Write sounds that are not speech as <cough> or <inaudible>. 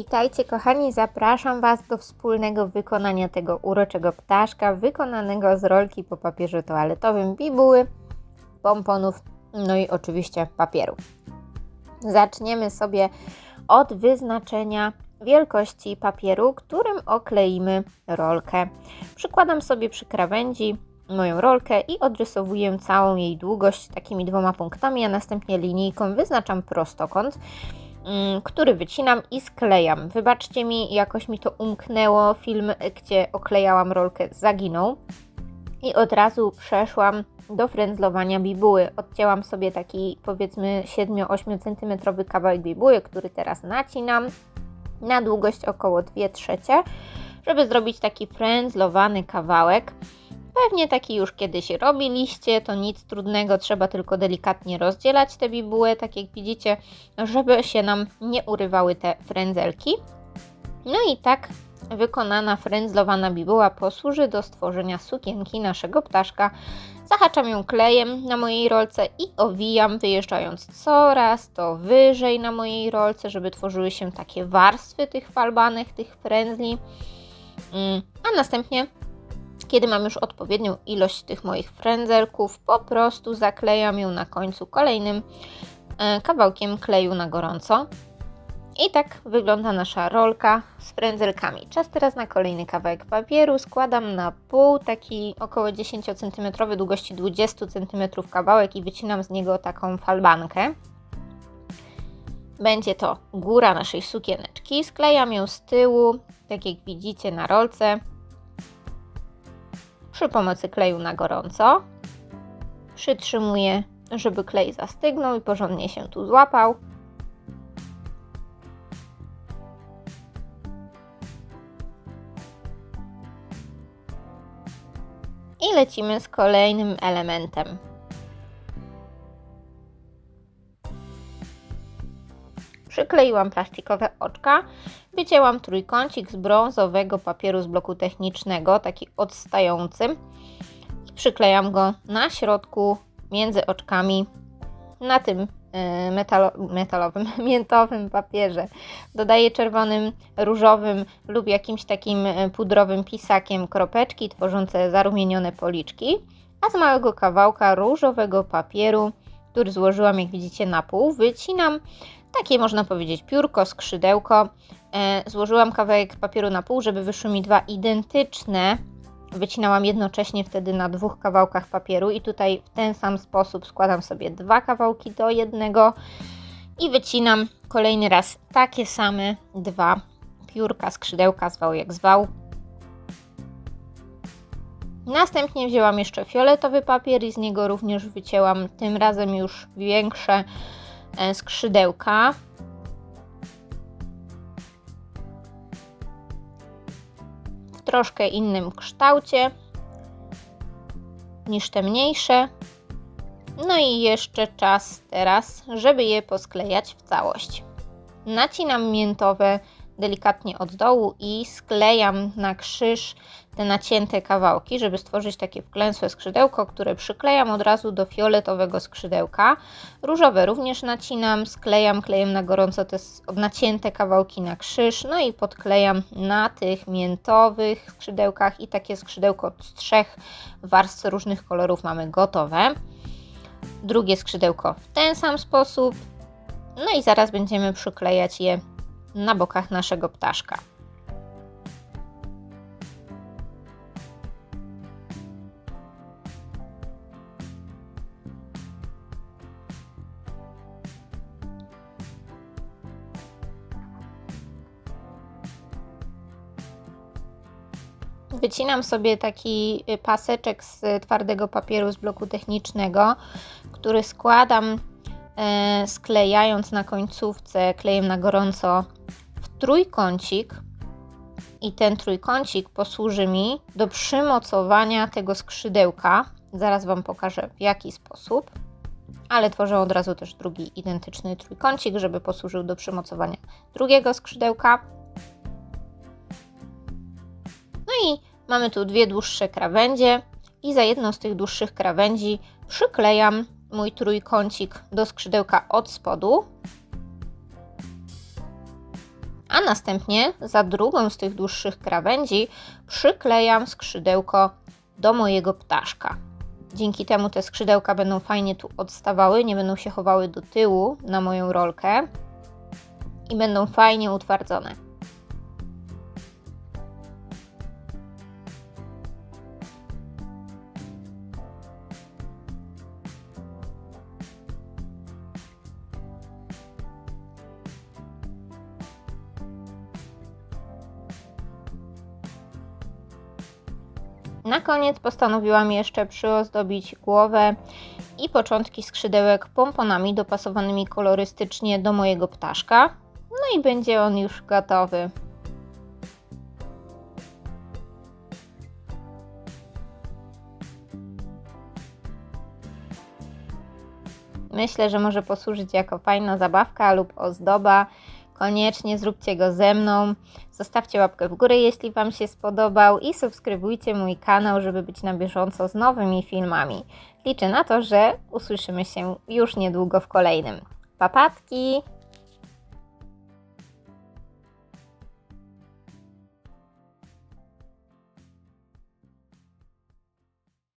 Witajcie kochani, zapraszam Was do wspólnego wykonania tego uroczego ptaszka, wykonanego z rolki po papierze toaletowym, bibuły, pomponów, no i oczywiście papieru. Zaczniemy sobie od wyznaczenia wielkości papieru, którym okleimy rolkę. Przykładam sobie przy krawędzi moją rolkę i odrysowuję całą jej długość takimi dwoma punktami, a następnie linijką wyznaczam prostokąt który wycinam i sklejam. Wybaczcie mi, jakoś mi to umknęło. Film, gdzie oklejałam rolkę, zaginął. I od razu przeszłam do frędzlowania bibuły. Odcięłam sobie taki powiedzmy 7-8 cm kawałek bibuły, który teraz nacinam na długość około 2 trzecie, żeby zrobić taki frędzlowany kawałek. Pewnie taki już kiedyś robiliście, to nic trudnego, trzeba tylko delikatnie rozdzielać te bibuły, tak jak widzicie, żeby się nam nie urywały te frędzelki. No i tak wykonana frędzlowana bibuła posłuży do stworzenia sukienki naszego ptaszka. Zahaczam ją klejem na mojej rolce i owijam, wyjeżdżając coraz to wyżej na mojej rolce, żeby tworzyły się takie warstwy tych falbanych, tych frędzli. Mm, A następnie kiedy mam już odpowiednią ilość tych moich frędzelków, po prostu zaklejam ją na końcu kolejnym e, kawałkiem kleju na gorąco. I tak wygląda nasza rolka z frędzelkami. Czas teraz na kolejny kawałek papieru. Składam na pół, taki około 10 cm długości 20 cm kawałek i wycinam z niego taką falbankę. Będzie to góra naszej sukieneczki. Sklejam ją z tyłu, tak jak widzicie na rolce przy pomocy kleju na gorąco. Przytrzymuję, żeby klej zastygnął i porządnie się tu złapał. I lecimy z kolejnym elementem. Przykleiłam plastikowe oczka, wycięłam trójkącik z brązowego papieru z bloku technicznego, taki odstający i przyklejam go na środku między oczkami na tym e, metalo, metalowym, <laughs> miętowym papierze. Dodaję czerwonym, różowym lub jakimś takim e, pudrowym pisakiem kropeczki tworzące zarumienione policzki, a z małego kawałka różowego papieru, który złożyłam jak widzicie na pół, wycinam takie można powiedzieć piórko, skrzydełko. E, złożyłam kawałek papieru na pół, żeby wyszły mi dwa identyczne. Wycinałam jednocześnie wtedy na dwóch kawałkach papieru i tutaj w ten sam sposób składam sobie dwa kawałki do jednego i wycinam kolejny raz takie same dwa piórka, skrzydełka, zwał jak zwał. Następnie wzięłam jeszcze fioletowy papier i z niego również wycięłam tym razem już większe skrzydełka. W troszkę innym kształcie niż te mniejsze. No i jeszcze czas teraz, żeby je posklejać w całość. Nacinam miętowe delikatnie od dołu i sklejam na krzyż te nacięte kawałki, żeby stworzyć takie wklęsłe skrzydełko, które przyklejam od razu do fioletowego skrzydełka. Różowe również nacinam, sklejam klejem na gorąco te nacięte kawałki na krzyż, no i podklejam na tych miętowych skrzydełkach i takie skrzydełko z trzech warstw różnych kolorów mamy gotowe. Drugie skrzydełko w ten sam sposób. No i zaraz będziemy przyklejać je na bokach naszego ptaszka. Wycinam sobie taki y, paseczek z twardego papieru z bloku technicznego, który składam sklejając na końcówce klejem na gorąco w trójkącik i ten trójkącik posłuży mi do przymocowania tego skrzydełka. Zaraz Wam pokażę w jaki sposób, ale tworzę od razu też drugi identyczny trójkącik, żeby posłużył do przymocowania drugiego skrzydełka. No i mamy tu dwie dłuższe krawędzie i za jedną z tych dłuższych krawędzi przyklejam mój trójkącik do skrzydełka od spodu. A następnie za drugą z tych dłuższych krawędzi przyklejam skrzydełko do mojego ptaszka. Dzięki temu te skrzydełka będą fajnie tu odstawały, nie będą się chowały do tyłu na moją rolkę i będą fajnie utwardzone. Na koniec postanowiłam jeszcze przyozdobić głowę i początki skrzydełek pomponami dopasowanymi kolorystycznie do mojego ptaszka. No i będzie on już gotowy. Myślę, że może posłużyć jako fajna zabawka lub ozdoba. Koniecznie zróbcie go ze mną. Zostawcie łapkę w górę, jeśli Wam się spodobał i subskrybujcie mój kanał, żeby być na bieżąco z nowymi filmami. Liczę na to, że usłyszymy się już niedługo w kolejnym. Papatki!